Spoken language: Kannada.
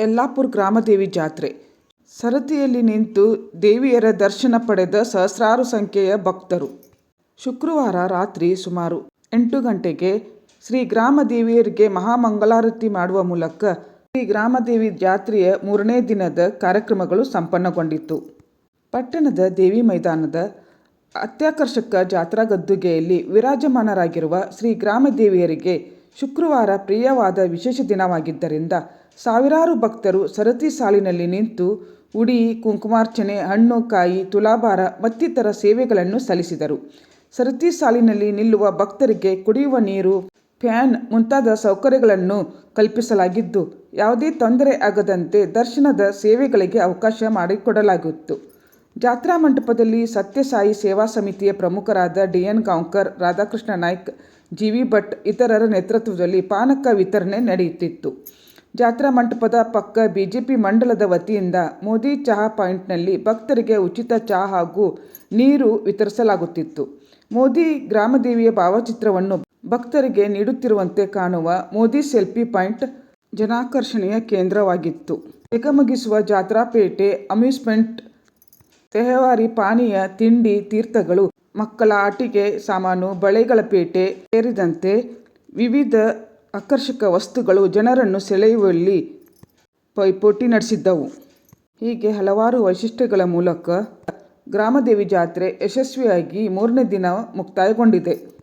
ಯಲ್ಲಾಪುರ ಗ್ರಾಮದೇವಿ ಜಾತ್ರೆ. ಸರತಿಯಲ್ಲಿ ನಿಂತು ದೇವಿಯರ ದರ್ಶನ ಪಡೆದ ಸಹಸ್ರಾರು ಸಂಖ್ಯೆಯ ಭಕ್ತರು. ಶುಕ್ರವಾರ ರಾತ್ರಿ ಸುಮಾರು ಎಂಟು ಗಂಟೆಗೆ ಶ್ರೀ ಗ್ರಾಮದೇವಿಯರಿಗೆ ಮಹಾಮಂಗಳಾರತಿ ಮಾಡುವ ಮೂಲಕ ಶ್ರೀ ಗ್ರಾಮದೇವಿ ಜಾತ್ರೆಯ ಮೂರನೇ ದಿನದ ಕಾರ್ಯಕ್ರಮಗಳು ಸಂಪನ್ನಗೊಂಡಿತು ಪಟ್ಟಣದ ದೇವಿ ಮೈದಾನದ ಅತ್ಯಾಕರ್ಷಕ ಜಾತ್ರಾ ಗದ್ದುಗೆಯಲ್ಲಿ ವಿರಾಜಮಾನರಾಗಿರುವ ಶ್ರೀ ಗ್ರಾಮದೇವಿಯರಿಗೆ ಶುಕ್ರವಾರ ಪ್ರಿಯವಾದ ವಿಶೇಷ ದಿನವಾಗಿದ್ದರಿಂದ ಸಾವಿರಾರು ಭಕ್ತರು ಸರತಿ ಸಾಲಿನಲ್ಲಿ ನಿಂತು ಉಡಿ, ಕುಂಕುಮಾರ್ಚನೆ, ಹಣ್ಣು, ಕಾಯಿ, ತುಲಾಭಾರ ಮತ್ತಿತರ ಸೇವೆಗಳನ್ನು ಸಲ್ಲಿಸಿದರು. ಸರತಿ ಸಾಲಿನಲ್ಲಿ ನಿಲ್ಲುವ ಭಕ್ತರಿಗೆ ಕುಡಿಯುವ ನೀರು, ಫ್ಯಾನ್ ಮುಂತಾದ ಸೌಕರ್ಯಗಳನ್ನು ಕಲ್ಪಿಸಲಾಗಿದ್ದು, ಯಾವುದೇ ತೊಂದರೆ ಆಗದಂತೆ ದರ್ಶನದ ಸೇವೆಗಳಿಗೆ ಅವಕಾಶ ಮಾಡಿಕೊಡಲಾಗಿತ್ತು. ಜಾತ್ರಾ ಮಂಟಪದಲ್ಲಿ ಸತ್ಯಸಾಯಿ ಸೇವಾ ಸಮಿತಿಯ ಪ್ರಮುಖರಾದ D N Gaonkar, Radhakrishna Naik, G V Bhat ಇತರರ ನೇತೃತ್ವದಲ್ಲಿ ಪಾನಕ ವಿತರಣೆ ನಡೆಯುತ್ತಿತ್ತು. ಜಾತ್ರಾ ಮಂಟಪದ ಪಕ್ಕ ಬಿಜೆಪಿ ಮಂಡಲದ ವತಿಯಿಂದ ಮೋದಿ ಚಹಾ ಪಾಯಿಂಟ್ನಲ್ಲಿ ಭಕ್ತರಿಗೆ ಉಚಿತ ಚಹಾ ಹಾಗೂ ನೀರು ವಿತರಿಸಲಾಗುತ್ತಿತ್ತು. ಮೋದಿ ಗ್ರಾಮದೇವಿಯ ಭಾವಚಿತ್ರವನ್ನು ಭಕ್ತರಿಗೆ ನೀಡುತ್ತಿರುವಂತೆ ಕಾಣುವ ಮೋದಿ ಸೆಲ್ಫಿ ಪಾಯಿಂಟ್ ಜನಾಕರ್ಷಣೆಯ ಕೇಂದ್ರವಾಗಿತ್ತು. ಏಕಮಗಿಸುವ ಜಾತ್ರಾಪೇಟೆ, ಅಮ್ಯೂಸ್ಮೆಂಟ್, ತೆಹವಾರಿ ಪಾನೀಯ, ತಿಂಡಿ, ತೀರ್ಥಗಳು, ಮಕ್ಕಳ ಆಟಿಕೆ, ಸಾಮಾನು, ಬಳೆಗಳ ಪೇಟೆ ಸೇರಿದಂತೆ ವಿವಿಧ ಆಕರ್ಷಕ ವಸ್ತುಗಳು ಜನರನ್ನು ಸೆಳೆಯುವಲ್ಲಿ ಪೈಪೋಟಿ ನಡೆಸಿದ್ದವು. ಹೀಗೆ ಹಲವಾರು ವೈಶಿಷ್ಟ್ಯಗಳ ಮೂಲಕ ಗ್ರಾಮದೇವಿ ಜಾತ್ರೆ ಯಶಸ್ವಿಯಾಗಿ ಮೂರನೇ ದಿನ ಮುಕ್ತಾಯಗೊಂಡಿದೆ.